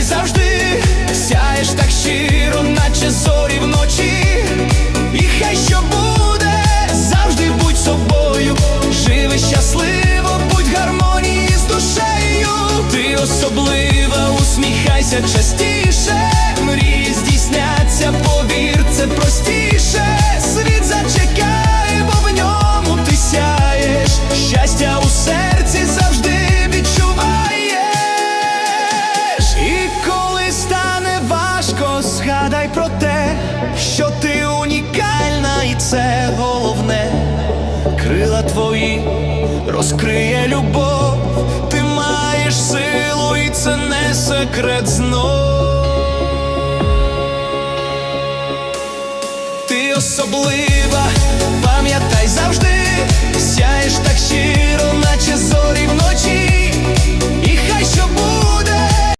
Пам'ятай завжди, сяєш так щиро, наче зорі вночі. І хай що буде, завжди будь собою. Живи щасливо, будь гармонії з душею. Ти особлива, усміхайся частіше. Що ти унікальна, і це головне. Крила твої розкриє любов, ти маєш силу, і це не секрет знов. Ти особлива,